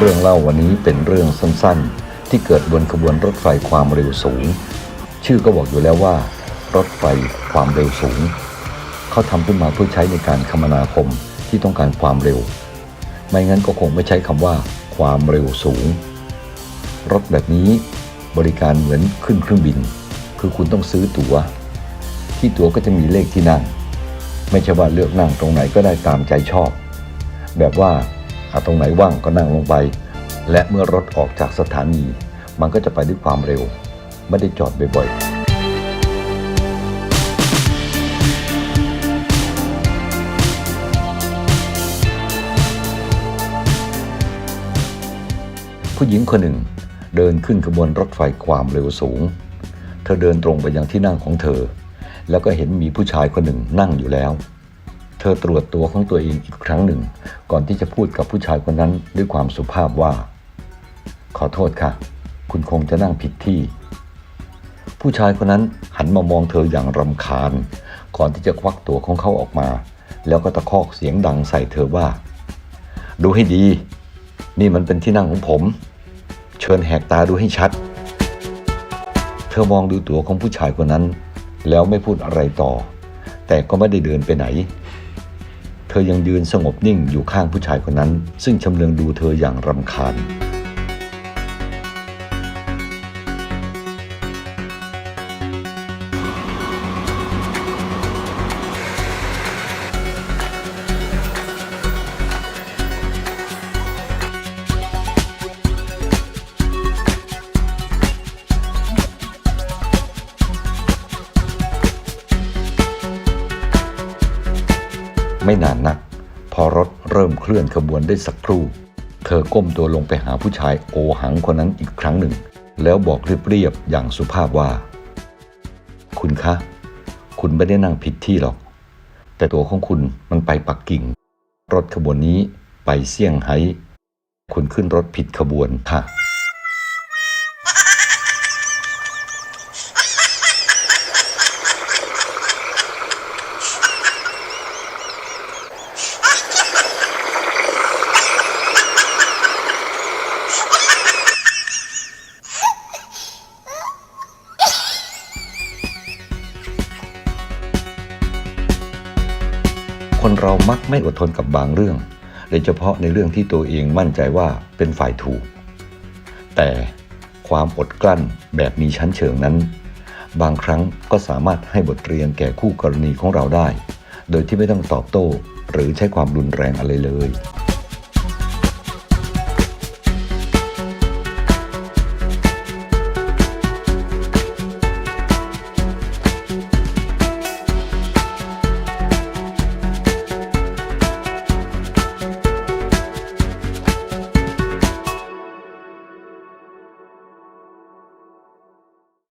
เรื่องเล่าวันนี้เป็นเรื่องสั้นๆ ที่เกิดบนขบวนรถไฟความเร็วสูง ชื่อก็บอกอยู่แล้วว่า รถไฟความเร็วสูง เขาทำขึ้นมาเพื่อใช้ในการคมนาคมที่ต้องการความเร็ว ไม่งั้นก็คงไม่ใช้คำว่า ความเร็วสูง รถแบบนี้บริการเหมือนขึ้นเครื่องบิน คือคุณต้องซื้อตั๋ว ที่ตั๋วก็จะมีเลขที่นั่ง ไม่ใช่ว่าเลือกนั่งตรงไหนก็ได้ตามใจชอบ แบบว่า ตรงไหนว่างก็นั่งลงไป และเมื่อรถออกจากสถานี มันก็จะไปด้วยความเร็ว ไม่ได้จอดบ่อยๆผู้หญิงคนหนึ่งเดินขึ้นขบวนรถไฟความเร็วสูง เธอเดินตรงไปยังที่นั่งของเธอ แล้วก็เห็นมีผู้ชายคนหนึ่งนั่งอยู่แล้ว ธอตรวจตัวของตัวเองอีกครั้งหนึ่ง ก่อนที่จะพูดกับผู้ชายคนนั้นด้วยความสุภาพว่า ขอโทษค่ะ คุณคงจะนั่งผิดที่ ผู้ชายคนนั้นหันมามองเธออย่างรำคาญ ก่อนที่จะควักตัวของเขาออกมา แล้วก็ตะคอกเสียงดังใส่เธอว่า ดูให้ดี นี่มันเป็นที่นั่งของผม เชิญแหกตาดูให้ชัด เธอมองดูตัวของผู้ชายคนนั้น แล้วไม่พูดอะไรต่อ แต่ก็ไม่ได้เดินไปไหน ธอยังยืนสงบนิ่งอยู่ข้างผู้ชายคนนั้น ซึ่งชำเลืองดูเธออย่างรำคาญ ไม่นานนัก พอรถเริ่มเคลื่อนขบวนได้สักครู่ เธอก้มตัวลงไปหาผู้ชายโอหังคนนั้นอีกครั้งหนึ่ง แล้วบอกเรียบๆอย่างสุภาพว่า คุณคะ คุณไม่ได้นั่งผิดที่หรอก แต่ตัวของคุณมันไปปักกิ่ง รถขบวนนี้ไปเซี่ยงไฮ้คุณขึ้นรถผิดขบวนค่ะ คนเรามักไม่อดทนกับบางเรื่อง โดยเฉพาะในเรื่องที่ตัวเองมั่นใจว่าเป็นฝ่ายถูก แต่ความอดกลั้นแบบมีชั้นเชิงนั้น บางครั้งก็สามารถให้บทเรียนแก่คู่กรณีของเราได้ โดยที่ไม่ต้องตอบโต้หรือใช้ความรุนแรงอะไรเลย